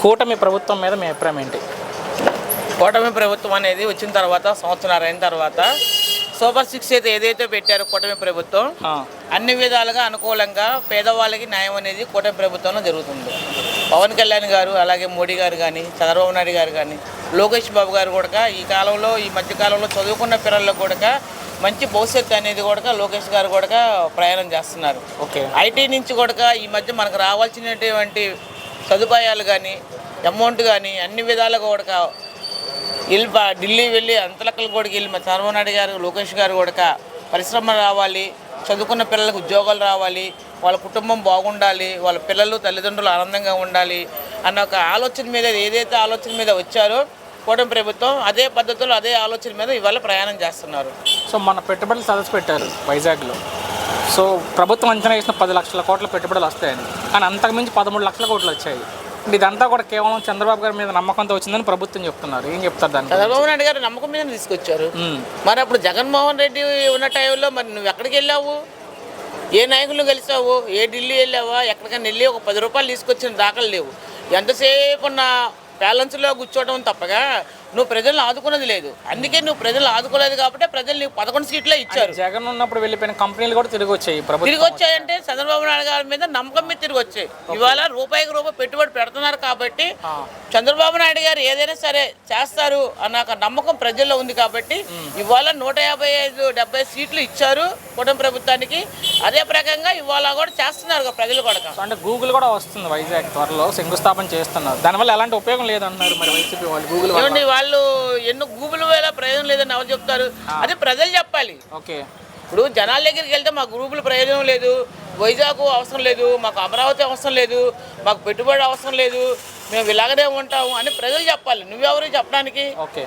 కూటమి ప్రభుత్వం మీద మీ అభిప్రాయం ఏంటి? కూటమి ప్రభుత్వం అనేది వచ్చిన తర్వాత సంవత్సరాలు అయిన తర్వాత సూపర్ సిక్స్ అయితే ఏదైతే పెట్టారో కూటమి ప్రభుత్వం అన్ని విధాలుగా అనుకూలంగా పేదవాళ్ళకి న్యాయం అనేది కూటమి ప్రభుత్వంలో జరుగుతుంది. పవన్ కళ్యాణ్ గారు అలాగే మోడీ గారు కానీ చంద్రబాబు నాయుడు గారు కానీ లోకేష్ బాబు గారు కూడా ఈ కాలంలో ఈ మధ్య కాలంలో చదువుకున్న పిల్లలకు కూడా మంచి భవిష్యత్తు అనేది కూడా లోకేష్ గారు కూడా ప్రయాణం చేస్తున్నారు. ఓకే. ఐటీ నుంచి కూడా ఈ మధ్య మనకు రావాల్సినటువంటి సదుపాయాలు కానీ అమౌంట్ కానీ అన్ని విధాలుగా కూడా వెళ్ళి ఢిల్లీ వెళ్ళి అంతలకలు కూడా వెళ్ళి మా చంద్రబాబు గారు లోకేష్ గారు కూడా పరిశ్రమ రావాలి చదువుకున్న పిల్లలకు ఉద్యోగాలు రావాలి వాళ్ళ కుటుంబం బాగుండాలి వాళ్ళ పిల్లలు తల్లిదండ్రులు ఆనందంగా ఉండాలి అన్న ఒక ఆలోచన మీద ఏదైతే ఆలోచన మీద వచ్చారో కూటమి ప్రభుత్వం అదే పద్ధతిలో అదే ఆలోచన మీద ఇవాళ ప్రయాణం చేస్తున్నారు. సో మన పెట్టుబడులు సదస్సు పెట్టారు వైజాగ్లో. సో ప్రభుత్వం అంచనా వేసిన పది లక్షల కోట్ల పెట్టుబడులు వస్తాయని. కానీ అంతకుమించి పదమూడు లక్షల కోట్లు వచ్చాయి. ఇదంతా కూడా కేవలం చంద్రబాబు గారి మీద నమ్మకంతో వచ్చిందని ప్రభుత్వం చెప్తున్నారు. ఏం చెప్తారు దాని గురించి? చంద్రబాబు నాయుడు గారు నమ్మకం మీద తీసుకొచ్చారు. మరి అప్పుడు జగన్మోహన్ రెడ్డి ఉన్న టైంలో మరి నువ్వు ఎక్కడికి వెళ్ళావు? ఏ నాయకులు కలిసావు? ఏ ఢిల్లీ వెళ్ళావా? ఎక్కడికైనా వెళ్ళి ఒక పది రూపాయలు తీసుకొచ్చిన దాఖలు లేవు. ఎంతసేపు ఉన్న బ్యాలెన్స్లో కూర్చోవడం తప్పగా? నువ్వు ప్రజలను ఆదుకున్నది లేదు. అందుకే నువ్వు ప్రజలు ఆదుకోలేదు కాబట్టి ప్రజలు నీకు పదకొండు సీట్లే ఇచ్చారు. జగన్ ఉన్నప్పుడు వెళ్ళిపోయిన కంపెనీలు కూడా తిరిగి వచ్చాయి తిరిగి వచ్చాయంటే చంద్రబాబు నాయుడు గారి మీద నమ్మకం మీద తిరిగి వచ్చాయి ఇవాళ రూపాయికి రూపాయి పెట్టుబడి పెడుతున్నారు కాబట్టి చంద్రబాబు నాయుడు గారు ఏదైనా సరే చేస్తారు అన్న నమ్మకం ప్రజల్లో ఉంది కాబట్టి ఇవాళ నూట యాభై ఐదు డెబ్బై సీట్లు ఇచ్చారు కుటుంబ ప్రభుత్వానికి. అదే ప్రకారంగా ఇవాళ కూడా చేస్తున్నారు ప్రజలు కూడా. అంటే గూగుల్ కూడా వస్తుంది వైజాగ్ త్వరలో శంకుస్థాపన చేస్తున్నారు. దానివల్ల ఎలాంటి ఉపయోగం లేదంటున్నారు మరి వైసీపీ వాళ్ళు గూగుల్ వాళ్ళు ఎన్నో గూగుల్ వేళ ప్రయోజనం లేదని ఎవరు చెప్తారు? అది ప్రజలు చెప్పాలి. ఓకే. ఇప్పుడు జనాల దగ్గరికి వెళ్తే మా గ్రూపులు ప్రయోజనం లేదు వైజాగ్ అవసరం లేదు మాకు అమరావతి అవసరం లేదు మాకు పెట్టుబడి అవసరం లేదు మేము ఇలాగనే ఉంటాము అని ప్రజలు చెప్పాలి. నువ్వెవరు చెప్పడానికి? ఓకే.